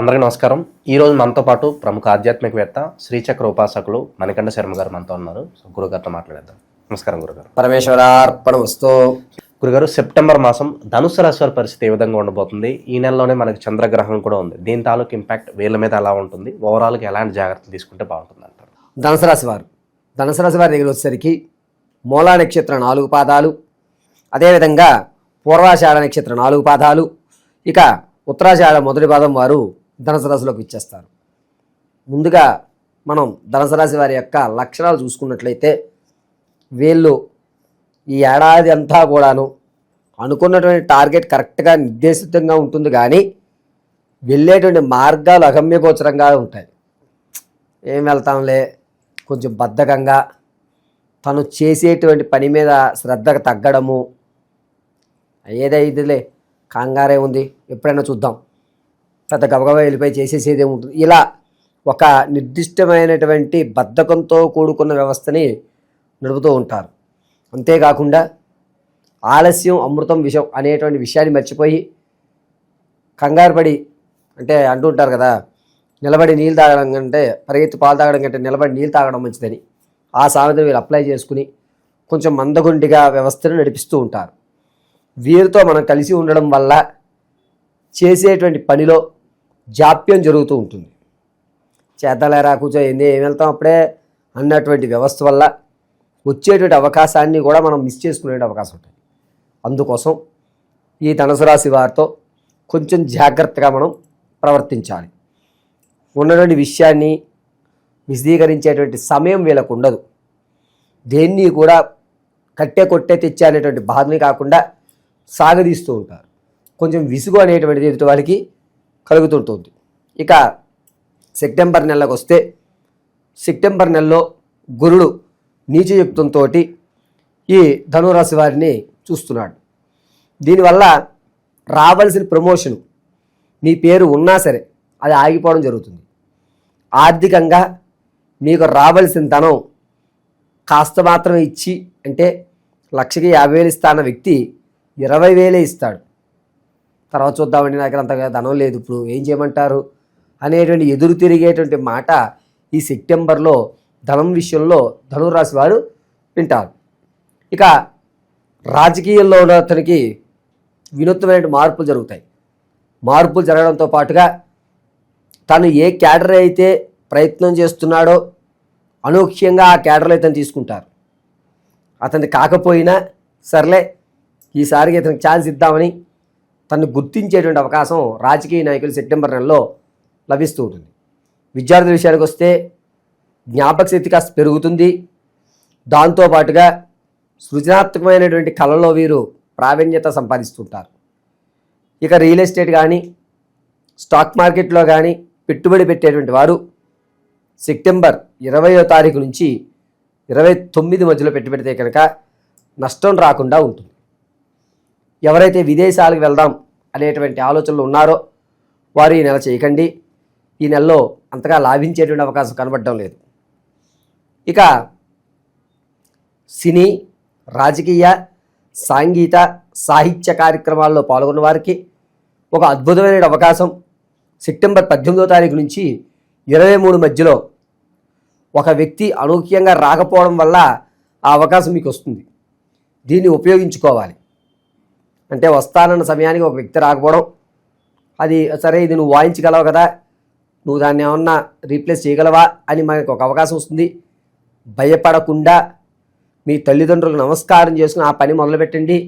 అందరికీ నమస్కారం. ఈ రోజు మనతో పాటు ప్రముఖ ఆధ్యాత్మికవేత్త శ్రీచక్ర ఉపాసకులు మణికంఠ శర్మ గారు మనతో ఉన్నారు. సో గురుగారితో మాట్లాడేద్దాం. నమస్కారం గురుగారు. పరమేశ్వరార్పణ వస్తూ గురుగారు సెప్టెంబర్ మాసం ధనుసు రాశి వారి పరిస్థితి ఏ విధంగా ఉండబోతుంది? ఈ నెలలోనే మనకి చంద్రగ్రహణం కూడా ఉంది. దీని తాలూకు ఇంపాక్ట్ వీళ్ళ మీద ఎలా ఉంటుంది? ఓవరాల్గా ఎలాంటి జాగ్రత్తలు తీసుకుంటే బాగుంటుంది అంటారు? ధనుసు రాశి వారు ధనుసు రాశి వారి దగ్గర వచ్చేసరికి మూలా నక్షత్రం నాలుగు పాదాలు అదేవిధంగా పూర్వాషాఢ నక్షత్రం నాలుగు పాదాలు ఇక ఉత్తరాషాఢ మొదటి పాదం వారు ధనుసు రాశిలోకి ఇచ్చేస్తారు ముందుగా మనం ధనుసు రాశి వారి యొక్క లక్షణాలు చూసుకున్నట్లయితే వీళ్ళు ఈ ఏడాది అంతా కూడాను అనుకున్నటువంటి టార్గెట్ కరెక్ట్గా నిర్దేశితంగా ఉంటుంది కానీ వెళ్ళేటువంటి మార్గాలు అగమ్యగోచరంగా ఉంటాయి. ఏం వెళ్తాంలే కొంచెం బద్ధకంగా తను చేసేటువంటి పని మీద శ్రద్ధకు తగ్గడము. ఏదైదులే కంగారే ఉంది ఎప్పుడైనా చూద్దాం. పెద్ద గబగబా వెళ్ళిపోయి చేసేసేది ఉంటుంది? ఇలా ఒక నిర్దిష్టమైనటువంటి బద్ధకంతో కూడుకున్న వ్యవస్థని నడుపుతూ ఉంటారు. అంతేకాకుండా ఆలస్యం అమృతం విషం అనేటువంటి విషయాన్ని మర్చిపోయి కంగారు పడి అంటే అంటుంటారు కదా నిలబడి నీళ్ళు తాగడం కంటే పరిగెత్తి పాలు తాగడం కంటే నిలబడి నీళ్ళు తాగడం మంచిదని. ఆ సామెతను వీళ్ళు అప్లై చేసుకుని కొంచెం మందగుండిగా వ్యవస్థను నడిపిస్తూ ఉంటారు. వీరితో మనం కలిసి ఉండడం వల్ల చేసేటువంటి పనిలో జాప్యం జరుగుతూ ఉంటుంది. చేతలేరా కూర్చో ఏంది ఏం వెళ్తాం అప్పుడే అన్నటువంటి వ్యవస్థ వల్ల వచ్చేటువంటి అవకాశాన్ని కూడా మనం మిస్ చేసుకునే అవకాశం ఉంటుంది. అందుకోసం ఈ ధనుసు రాశి వారితో కొంచెం జాగ్రత్తగా మనం ప్రవర్తించాలి. ఉన్నటువంటి విషయాన్ని విశదీకరించేటువంటి సమయం వీళ్ళకు ఉండదు. దేన్ని కూడా కట్టే కొట్టే తెచ్చే అనేటువంటి బాధని కాకుండా సాగదీస్తూ ఉంటారు. కొంచెం విసుగు అనేటువంటిది ఎదుటి వాళ్ళకి కలుగుతుంటుంది. ఇక సెప్టెంబర్ నెలకు వస్తే సెప్టెంబర్ నెలలో గురుడు నీచయుక్తంతో ఈ ధనురాశి వారిని చూస్తున్నాడు. దీనివల్ల రావాల్సిన ప్రమోషన్ మీ పేరు ఉన్నా సరే అది ఆగిపోవడం జరుగుతుంది. ఆర్థికంగా మీకు రావాల్సిన ధనం కాస్త మాత్రమే ఇచ్చి అంటే లక్షకి యాభై వేలు ఇస్తా అన్న వ్యక్తి ఇరవై వేలే ఇస్తాడు. తర్వాత చూద్దామండి నాకు అంతగా అంత ధనం లేదు ఇప్పుడు ఏం చేయమంటారు? అనేటువంటి ఎదురు తిరిగేటువంటి మాట ఈ సెప్టెంబర్లో ధనం విషయంలో ధనురాశి వారు వింటారు. ఇక రాజకీయాల్లో ఉన్న అతనికి వినూత్నమైన మార్పులు జరుగుతాయి. మార్పులు జరగడంతో పాటుగా తను ఏ క్యాడర్ అయితే ప్రయత్నం చేస్తున్నాడో అనూహ్యంగా ఆ క్యాడర్లు ఇతను తీసుకుంటారు. అతని కాకపోయినా సర్లే ఈసారికి ఇతనికి ఛాన్స్ ఇద్దామని తను గుర్తించేటువంటి అవకాశం రాజకీయ నాయకులు సెప్టెంబర్ నెలలో లభిస్తూ ఉంటుంది. విద్యార్థుల విషయానికి వస్తే జ్ఞాపక శక్తి కాస్త పెరుగుతుంది. దాంతోపాటుగా సృజనాత్మకమైనటువంటి కళలో వీరు ప్రావీణ్యత సంపాదిస్తుంటారు. ఇక రియల్ ఎస్టేట్ కానీ స్టాక్ మార్కెట్లో కానీ పెట్టుబడి పెట్టేటువంటి వారు సెప్టెంబర్ ఇరవయో తారీఖు నుంచి ఇరవై తొమ్మిది మధ్యలో పెట్టుబడితే కనుక నష్టం రాకుండా ఉంటుంది. ఎవరైతే విదేశాలకు వెళ్దాం అనేటువంటి ఆలోచనలు ఉన్నారో వారు ఈ నెల చేయకండి. ఈ నెలలో అంతగా లాభించేటువంటి అవకాశం కనబడడం లేదు. ఇక సినీ రాజకీయ సాంగీత సాహిత్య కార్యక్రమాల్లో పాల్గొన్న వారికి ఒక అద్భుతమైన అవకాశం. సెప్టెంబర్ పద్దెనిమిదో తారీఖు నుంచి ఇరవై మూడు మధ్యలో ఒక వ్యక్తి అనూహ్యంగా రాకపోవడం వల్ల ఆ అవకాశం మీకు వస్తుంది. దీన్ని ఉపయోగించుకోవాలి. అంటే వస్తానన్న సమయానికి ఒక వ్యక్తి రాకపోవడం. అది సరే ఇది నువ్వు వాయించగలవు కదా? నువ్వు దాన్ని ఏమన్నా రీప్లేస్ చేయగలవా అని మనకు ఒక అవకాశం వస్తుంది. భయపడకుండా మీ తల్లిదండ్రులకు నమస్కారం చేసుకుని ఆ పని మొదలుపెట్టండి.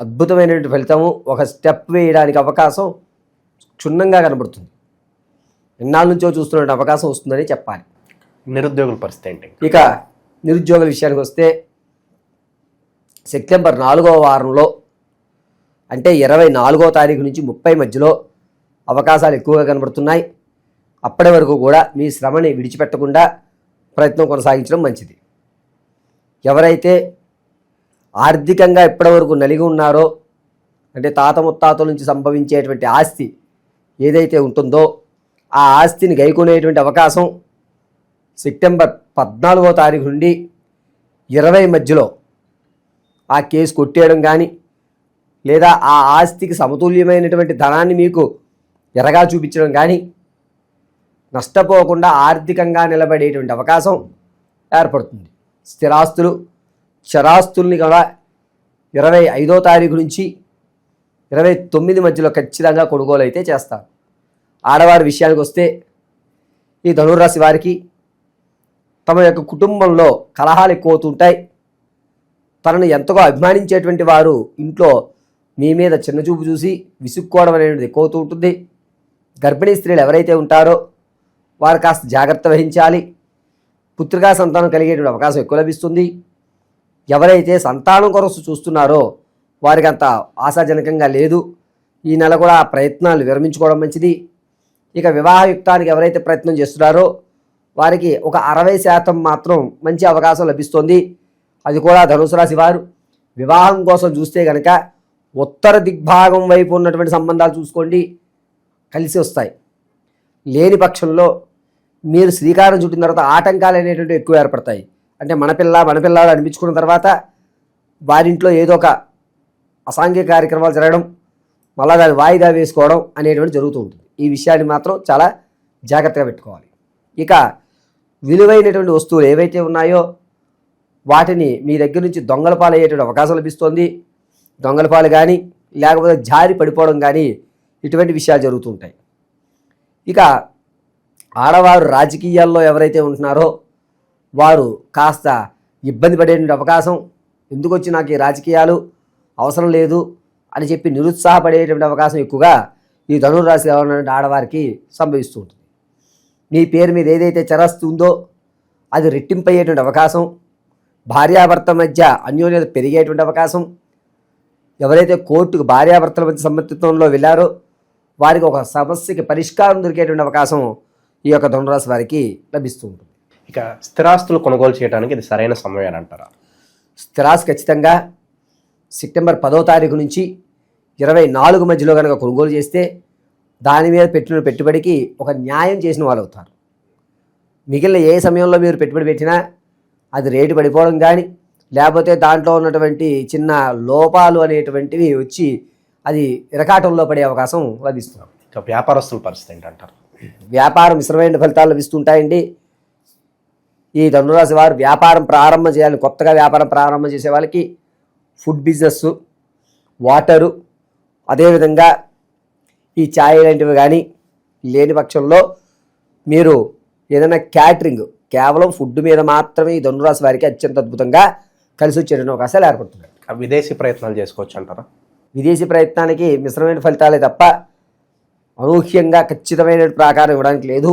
అద్భుతమైనటువంటి ఫలితము. ఒక స్టెప్ వేయడానికి అవకాశం క్షుణ్ణంగా కనబడుతుంది. ఎన్నాళ్ళ నుంచో చూస్తున్న అవకాశం వస్తుందని చెప్పాలి. నిరుద్యోగుల పరిస్థితి ఏంటి? ఇక నిరుద్యోగుల విషయానికి వస్తే సెప్టెంబర్ నాలుగవ వారంలో అంటే ఇరవై నాలుగో తారీఖు నుంచి ముప్పై మధ్యలో అవకాశాలు ఎక్కువగా కనబడుతున్నాయి. అప్పటి వరకు కూడా మీ శ్రమని విడిచిపెట్టకుండా ప్రయత్నం కొనసాగించడం మంచిది. ఎవరైతే ఆర్థికంగా ఇప్పటివరకు నలిగి ఉన్నారో అంటే తాత ముత్తాతల నుంచి సంభవించేటువంటి ఆస్తి ఏదైతే ఉంటుందో ఆ ఆస్తిని గైకొనేటువంటి అవకాశం సెప్టెంబర్ పద్నాలుగో తారీఖు నుండి ఇరవై మధ్యలో ఆ కేసు కొట్టేయడం కానీ లేదా ఆ ఆస్తికి సమతుల్యమైనటువంటి ధనాన్ని మీకు ఎరగా చూపించడం కానీ నష్టపోకుండా ఆర్థికంగా నిలబడేటువంటి అవకాశం ఏర్పడుతుంది. స్థిరాస్తులు చరాస్తుల్ని కూడా ఇరవై ఐదో తారీఖు నుంచి ఇరవై తొమ్మిది మధ్యలో ఖచ్చితంగా కొనుగోలు అయితే చేస్తారు. ఆడవారి విషయానికి వస్తే ఈ ధనుర్రాశి వారికి తమ యొక్క కుటుంబంలో కలహాలు ఎక్కువ అవుతుంటాయి తనను ఎంతగా అభిమానించేటువంటి వారు ఇంట్లో మీ మీద చిన్నచూపు చూసి విసుక్కోవడం అనేది ఎక్కువతూ ఉంటుంది. గర్భిణీ స్త్రీలు ఎవరైతే ఉంటారో వారు కాస్త జాగ్రత్త వహించాలి. పుత్రికా సంతానం కలిగేటువంటి అవకాశం ఎక్కువ లభిస్తుంది. ఎవరైతే సంతానం కొరసు చూస్తున్నారో వారికి అంత ఆశాజనకంగా లేదు. ఈ నెల కూడా ఆ ప్రయత్నాలు విరమించుకోవడం మంచిది. ఇక వివాహయుక్తానికి ఎవరైతే ప్రయత్నం చేస్తున్నారో వారికి ఒక అరవై శాతం మాత్రం మంచి అవకాశం లభిస్తుంది. అది కూడా ధనుసు రాశి వారు. వివాహం కోసం చూస్తే కనుక ఉత్తర దిగ్భాగం వైపు ఉన్నటువంటి సంబంధాలు చూసుకోండి. కలిసి వస్తాయి. లేని పక్షంలో మీరు శ్రీకారం చుట్టిన తర్వాత ఆటంకాలు అనేటువంటి ఎక్కువ ఏర్పడతాయి. అంటే మన పిల్ల మన పిల్లలు అనిపించుకున్న తర్వాత వారింట్లో ఏదో ఒక అసాంఘిక కార్యక్రమాలు జరగడం మళ్ళా దాన్ని వాయిదా వేసుకోవడం అనేటువంటి జరుగుతూ ఉంటుంది. ఈ విషయాన్ని మాత్రం చాలా జాగ్రత్తగా పెట్టుకోవాలి. ఇక విలువైనటువంటి వస్తువులు ఏవైతే ఉన్నాయో వాటిని మీ దగ్గర నుంచి దొంగల పాలయ్యేటువంటి అవకాశం లభిస్తుంది. దొంగల పాలు కానీ లేకపోతే జారి పడిపోవడం కానీ ఇటువంటి విషయాలు జరుగుతుంటాయి. ఇక ఆడవారు రాజకీయాల్లో ఎవరైతే ఉంటున్నారో వారు కాస్త ఇబ్బంది పడేటువంటి అవకాశం ఎందుకు వచ్చి నాకు ఈ రాజకీయాలు అవసరం లేదు అని చెప్పి నిరుత్సాహపడేటువంటి అవకాశం ఎక్కువగా ఈ ధనుర్రాశిలో ఉన్నటువంటి ఆడవారికి సంభవిస్తూ ఉంటుంది. మీ పేరు మీద ఏదైతే చరస్తుందో అది రెట్టింపయ్యేటువంటి అవకాశం భార్యాభర్త మధ్య అన్యోన్యత పెరిగేటువంటి అవకాశం ఎవరైతే కోర్టుకు భార్యాభర్తల మధ్య సమర్థిత్వంలో వెళ్ళారో వారికి ఒక సమస్యకి పరిష్కారం దొరికేటువంటి అవకాశం ఈ యొక్క ధనురాశి వారికి లభిస్తూ ఉంటుంది. ఇక స్థిరాస్తులు కొనుగోలు చేయడానికి ఇది సరైన సమయం అంటారా? స్థిరాస్తి ఖచ్చితంగా సెప్టెంబర్ పదో తారీఖు నుంచి ఇరవై నాలుగు మధ్యలో కనుక కొనుగోలు చేస్తే దాని మీద పెట్టిన పెట్టుబడికి ఒక న్యాయం చేసిన వాళ్ళు అవుతారు. మిగిలిన ఏ సమయంలో మీరు పెట్టుబడి పెట్టినా అది రేటు పడిపోవడం కానీ లేకపోతే దాంట్లో ఉన్నటువంటి చిన్న లోపాలు అనేటువంటివి వచ్చి అది ఇరకాటంలో పడే అవకాశం లభిస్తుంది. ఇక వ్యాపారస్తుల పరిస్థితి ఏంటంటారు? వ్యాపారం మిశ్రమైన ఫలితాలు లభిస్తుంటాయండి. ఈ ధనురాశి వారు వ్యాపారం ప్రారంభం చేయాలని కొత్తగా వ్యాపారం ప్రారంభం చేసే వాళ్ళకి ఫుడ్ బిజినెస్ వాటరు అదేవిధంగా ఈ ఛాయ్ లాంటివి కానీ లేని పక్షంలో మీరు ఏదైనా క్యాటరింగ్ కేవలం ఫుడ్ మీద మాత్రమే ఈ ధనురాశి వారికి అత్యంత అద్భుతంగా కలిసి వచ్చేటువంటి అవకాశాలు ఏర్పడుతున్నాయి విదేశీ ప్రయత్నాలు చేసుకోవచ్చు అంటారా? విదేశీ ప్రయత్నానికి మిశ్రమైన ఫలితాలే తప్ప అనూహ్యంగా ఖచ్చితమైన ప్రాకారం ఇవ్వడానికి లేదు.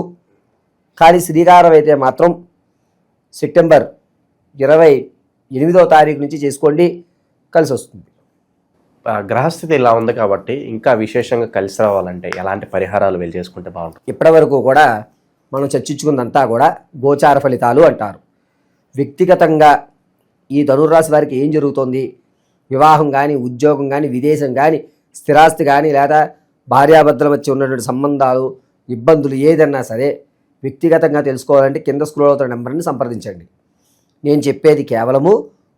కానీ శ్రీకారం అయితే మాత్రం సెప్టెంబర్ ఇరవై ఎనిమిదో తారీఖు నుంచి చేసుకోండి కలిసి వస్తుంది గ్రహస్థితి ఇలా ఉంది కాబట్టి ఇంకా విశేషంగా కలిసి రావాలంటే ఎలాంటి పరిహారాలు వెళ్ళి చేసుకుంటే బాగుంటుంది? ఇప్పటివరకు కూడా మనం చర్చించుకుందంతా కూడా గోచార ఫలితాలు అంటారు. వ్యక్తిగతంగా ఈ ధనుర్రాశి వారికి ఏం జరుగుతోంది? వివాహం కానీ ఉద్యోగం కానీ విదేశం కానీ స్థిరాస్తి కానీ లేదా భార్యాభర్తల మధ్య ఉన్నటువంటి సంబంధాలు ఇబ్బందులు ఏదన్నా సరే వ్యక్తిగతంగా తెలుసుకోవాలంటే కింద స్క్రోల్ అవుతున్న నెంబర్ని సంప్రదించండి. నేను చెప్పేది కేవలము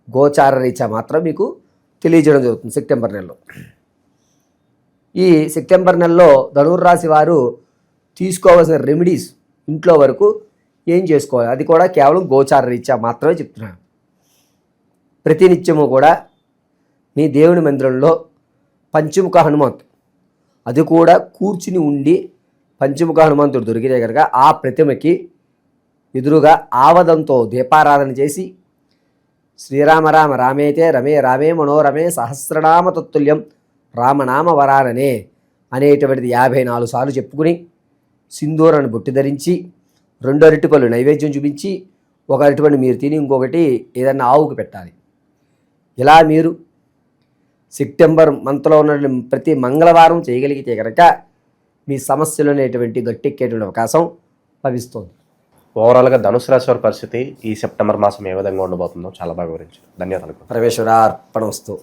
గోచార రీత్యా మాత్రం మీకు తెలియజేయడం జరుగుతుంది సెప్టెంబర్ నెలలో. ఈ సెప్టెంబర్ నెలలో ధనుర్రాశి వారు తీసుకోవాల్సిన రెమెడీస్ ఇంట్లో వరకు ఏం చేసుకోవాలి? అది కూడా కేవలం గోచార రీత్యా మాత్రమే చెప్తున్నాను. ప్రతినిత్యము కూడా మీ దేవుని మందిరంలో పంచముఖ హనుమంత్. అది కూడా కూర్చుని ఉండి పంచముఖ హనుమంతుడు దొరికితే కనుక ఆ ప్రతిమకి ఎదురుగా ఆవదంతో దీపారాధన చేసి శ్రీరామ రామ రామేతే రమే రామే మనోరమే సహస్రనామ తత్తుల్యం రామనామ వరాననే అనేటువంటిది యాభై నాలుగు సార్లు చెప్పుకుని సింధూరాన్ని బొట్టి ధరించి రెండు అరటిపళ్ళు నైవేద్యం చూపించి ఒక అరటిపండు మీరు తిని ఇంకొకటి ఏదన్నా ఆవుకు పెట్టాలి. ఇలా మీరు సెప్టెంబర్ మంత్లో ఉన్న ప్రతి మంగళవారం చేయగలిగితే కనుక మీ సమస్యలు అనేటువంటి గట్టెక్కేటువంటి అవకాశం లభిస్తుంది. ఓవరాల్గా ధనుసు రాశి వారి పరిస్థితి ఈ సెప్టెంబర్ మాసం ఏ విధంగా ఉండబోతుందో చాలా బాగా వివరించారు. ధన్యవాదాలు. పరమేశ్వర అర్పణ వస్తూ